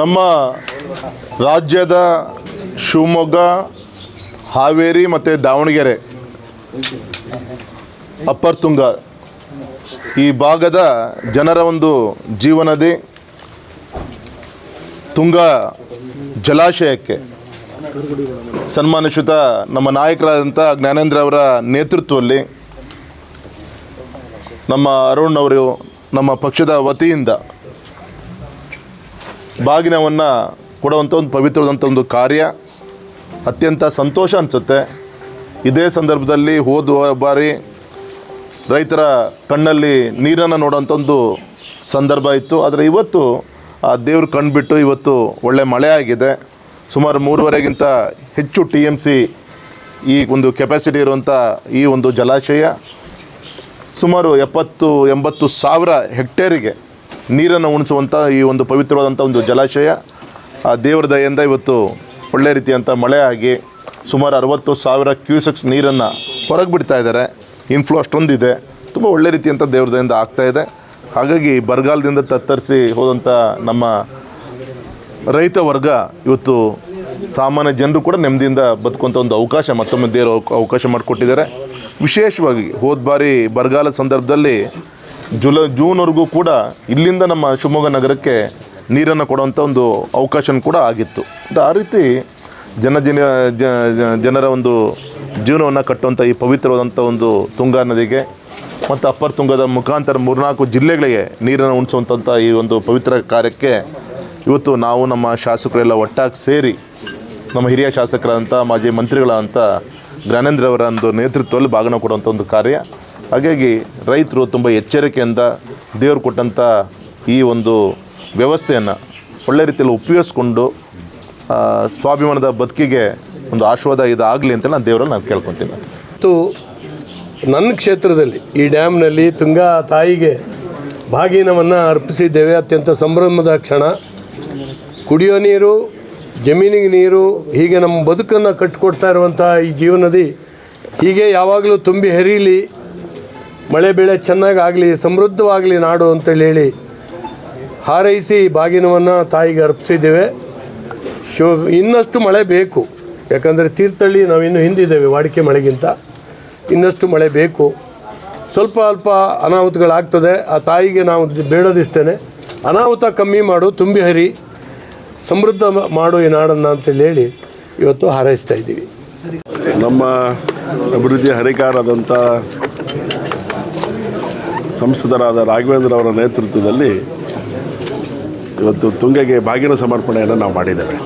ನಮ್ಮ ರಾಜ್ಯದ ಶಿವಮೊಗ್ಗ ಹಾವೇರಿ ಮತ್ತು ದಾವಣಗೆರೆ ಅಪ್ಪರ್ ತುಂಗ ಈ ಭಾಗದ ಜನರ ಒಂದು ಜೀವನದಿ. ತುಂಗ ಜಲಾಶಯಕ್ಕೆ ಸನ್ಮಾನಿಸುತ್ತ ನಮ್ಮ ನಾಯಕರಾದಂಥ ಜ್ಞಾನೇಂದ್ರ ಅವರ ನೇತೃತ್ವದಲ್ಲಿ ನಮ್ಮ ಅರುಣ್ ಅವರು ನಮ್ಮ ಪಕ್ಷದ ವತಿಯಿಂದ ಬಾಗಿನವನ್ನು ಕೊಡುವಂಥ ಒಂದು ಪವಿತ್ರವಾದಂಥ ಒಂದು ಕಾರ್ಯ. ಅತ್ಯಂತ ಸಂತೋಷ ಅನಿಸುತ್ತೆ. ಇದೇ ಸಂದರ್ಭದಲ್ಲಿ ಹೋದ ಬಾರಿ ರೈತರ ಕಣ್ಣಲ್ಲಿ ನೀರನ್ನು ನೋಡೋಂಥ ಒಂದು ಸಂದರ್ಭ ಇತ್ತು. ಆದರೆ ಇವತ್ತು ಆ ದೇವ್ರು ಕಂಡುಬಿಟ್ಟು ಇವತ್ತು ಒಳ್ಳೆ ಮಳೆ ಆಗಿದೆ. ಸುಮಾರು ಮೂರುವರೆಗಿಂತ ಹೆಚ್ಚು ಟಿ ಎಂ ಸಿ ಈ ಒಂದು ಕೆಪಾಸಿಟಿ ಇರುವಂಥ ಈ ಒಂದು ಜಲಾಶಯ ಸುಮಾರು ಎಪ್ಪತ್ತು, ಎಂಬತ್ತು ಸಾವಿರ ಹೆಕ್ಟೇರಿಗೆ ನೀರನ್ನು ಉಣಿಸುವಂಥ ಈ ಒಂದು ಪವಿತ್ರವಾದಂಥ ಒಂದು ಜಲಾಶಯ. ಆ ದೇವ್ರ ದಯೆಯಿಂದ ಇವತ್ತು ಒಳ್ಳೆ ರೀತಿಯಂಥ ಮಳೆ ಆಗಿ ಸುಮಾರು ಅರವತ್ತು ಸಾವಿರ ಕ್ಯೂಸೆಕ್ಸ್ ನೀರನ್ನು ಹೊರಗೆ ಬಿಡ್ತಾ ಇದ್ದಾರೆ. ಇನ್ಫ್ಲೋ ಅಷ್ಟೊಂದಿದೆ. ತುಂಬ ಒಳ್ಳೆ ರೀತಿಯಂಥ ದೇವ್ರ ದಯೆಯಿಂದ ಆಗ್ತಾಯಿದೆ ಹಾಗಾಗಿ ಬರಗಾಲದಿಂದ ತತ್ತರಿಸಿ ಹೋದಂಥ ನಮ್ಮ ರೈತ ವರ್ಗ ಇವತ್ತು ಸಾಮಾನ್ಯ ಜನರು ಕೂಡ ನೆಮ್ಮದಿಯಿಂದ ಬದುಕುವಂಥ ಒಂದು ಅವಕಾಶ ಮತ್ತೊಮ್ಮೆ ದೇವರು ಅವಕಾಶ ಮಾಡಿಕೊಟ್ಟಿದ್ದಾರೆ. ವಿಶೇಷವಾಗಿ ಹೋದ ಬಾರಿ ಬರಗಾಲದ ಸಂದರ್ಭದಲ್ಲಿ ಜುಲೈ, ಜೂನ್ವರೆಗೂ ಕೂಡ ಇಲ್ಲಿಂದ ನಮ್ಮ ಶಿವಮೊಗ್ಗ ನಗರಕ್ಕೆ ನೀರನ್ನು ಕೊಡುವಂಥ ಒಂದು ಅವಕಾಶ ಕೂಡ ಆಗಿತ್ತು. ಆ ರೀತಿ ಜನ ಜನ ಜನರ ಒಂದು ಜೀವನವನ್ನು ಕಟ್ಟುವಂಥ ಈ ಪವಿತ್ರವಾದಂಥ ಒಂದು ತುಂಗಾ ನದಿಗೆ ಮತ್ತು ಅಪ್ಪರ್ ತುಂಗದ ಮುಖಾಂತರ ಮೂರ್ನಾಲ್ಕು ಜಿಲ್ಲೆಗಳಿಗೆ ನೀರನ್ನು ಉಣಿಸುವಂಥ ಈ ಒಂದು ಪವಿತ್ರ ಕಾರ್ಯಕ್ಕೆ ಇವತ್ತು ನಾವು ನಮ್ಮ ಶಾಸಕರೆಲ್ಲ ಒಟ್ಟಾಗಿ ಸೇರಿ ನಮ್ಮ ಹಿರಿಯ ಶಾಸಕರಂಥ ಮಾಜಿ ಮಂತ್ರಿಗಳಾದಂಥ ಜ್ಞಾನೇಂದ್ರ ಅವರ ಒಂದು ನೇತೃತ್ವದಲ್ಲಿ ಭಾಗನ ಕೊಡುವಂಥ ಒಂದು ಕಾರ್ಯ. ಹಾಗಾಗಿ ರೈತರು ತುಂಬ ಎಚ್ಚರಿಕೆಯಿಂದ ದೇವರು ಕೊಟ್ಟಂಥ ಈ ಒಂದು ವ್ಯವಸ್ಥೆಯನ್ನು ಒಳ್ಳೆ ರೀತಿಯಲ್ಲಿ ಉಪಯೋಗಿಸ್ಕೊಂಡು ಸ್ವಾಭಿಮಾನದ ಬದುಕಿಗೆ ಒಂದು ಆಶೀರ್ವಾದ ಇದಾಗಲಿ ಅಂತ ನಾನು ದೇವರಲ್ಲಿ ನಾನು ಕೇಳ್ಕೊತೀನಿ. ಮತ್ತು ನನ್ನ ಕ್ಷೇತ್ರದಲ್ಲಿ ಈ ಡ್ಯಾಮ್ನಲ್ಲಿ ತುಂಗಾ ತಾಯಿಗೆ ಬಾಗಿನವನ್ನು ಅರ್ಪಿಸಿದ್ದೇವೆ. ಅತ್ಯಂತ ಸಂಭ್ರಮದ ಕ್ಷಣ. ಕುಡಿಯೋ ನೀರು, ಜಮೀನಿಗೆ ನೀರು, ಹೀಗೆ ನಮ್ಮ ಬದುಕನ್ನು ಕಟ್ಟಿಕೊಡ್ತಾ ಇರುವಂಥ ಈ ಜೀವನದಿ ಹೀಗೆ ಯಾವಾಗಲೂ ತುಂಬಿ ಹರಿಯಲಿ ಮಳೆ ಬೆಳೆ ಚೆನ್ನಾಗಿ ಆಗಲಿ ಸಮೃದ್ಧವಾಗಲಿ ನಾಡು ಅಂತೇಳಿ ಹೇಳಿ ಹಾರೈಸಿ ಬಾಗಿನವನ್ನು ತಾಯಿಗೆ ಅರ್ಪಿಸಿದ್ದೇವೆ. ಶಿವ ಇನ್ನಷ್ಟು ಮಳೆ ಬೇಕು. ಯಾಕಂದರೆ ತೀರ್ಥಹಳ್ಳಿ ನಾವಿನ್ನು ಹಿಂದಿದ್ದೇವೆ, ವಾಡಿಕೆ ಮಳೆಗಿಂತ. ಇನ್ನಷ್ಟು ಮಳೆ ಬೇಕು. ಸ್ವಲ್ಪ ಅಲ್ಪ ಅನಾಹುತಗಳಾಗ್ತದೆ. ಆ ತಾಯಿಗೆ ನಾವು ಬೇಡೋದಿಷ್ಟೇ ಅನಾಹುತ ಕಮ್ಮಿ ಮಾಡು, ತುಂಬಿ ಹರಿ. ಸಮೃದ್ಧ ಮಾಡು ಈ ನಾಡನ್ನು ಅಂತೇಳಿ ಹೇಳಿ ಇವತ್ತು ಹಾರೈಸ್ತಾ ಇದ್ದೀವಿ. ನಮ್ಮ ಅಭಿವೃದ್ಧಿ ಹರಿಕಾರದಂಥ ಸಂಸದರಾದ ರಾಘವೇಂದ್ರ ಅವರ ನೇತೃತ್ವದಲ್ಲಿ ಇವತ್ತು ತುಂಗೆಗೆ ಬಾಗಿನ ಸಮರ್ಪಣೆಯನ್ನು ನಾವು ಮಾಡಿದ್ದೇವೆ.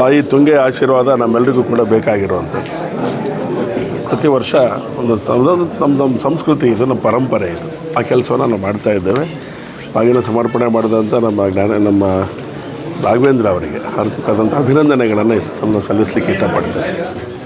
ತಾಯಿ ತುಂಗೆ ಆಶೀರ್ವಾದ ನಮ್ಮೆಲ್ಲರಿಗೂ ಕೂಡ ಬೇಕಾಗಿರುವಂಥದ್ದು. ಪ್ರತಿ ವರ್ಷ ಒಂದು ನಮ್ಮ ಸಂಸ್ಕೃತಿ, ಇದು ನಮ್ಮ ಪರಂಪರೆ ಇದು. ಆ ಕೆಲಸವನ್ನು ನಾವು ಮಾಡ್ತಾ ಇದ್ದೇವೆ. ಬಾಗಿನ ಸಮರ್ಪಣೆ ಮಾಡಿದಂಥ ನಮ್ಮ ಜ್ಞಾನ, ನಮ್ಮ ರಾಘವೇಂದ್ರ ಅವರಿಗೆ ಹಾರ್ದಿಕವಾದಂಥ ಅಭಿನಂದನೆಗಳನ್ನು ನಮ್ಮ ಸಲ್ಲಿಸಲಿಕ್ಕೆ ಇಷ್ಟಪಡ್ತೇನೆ.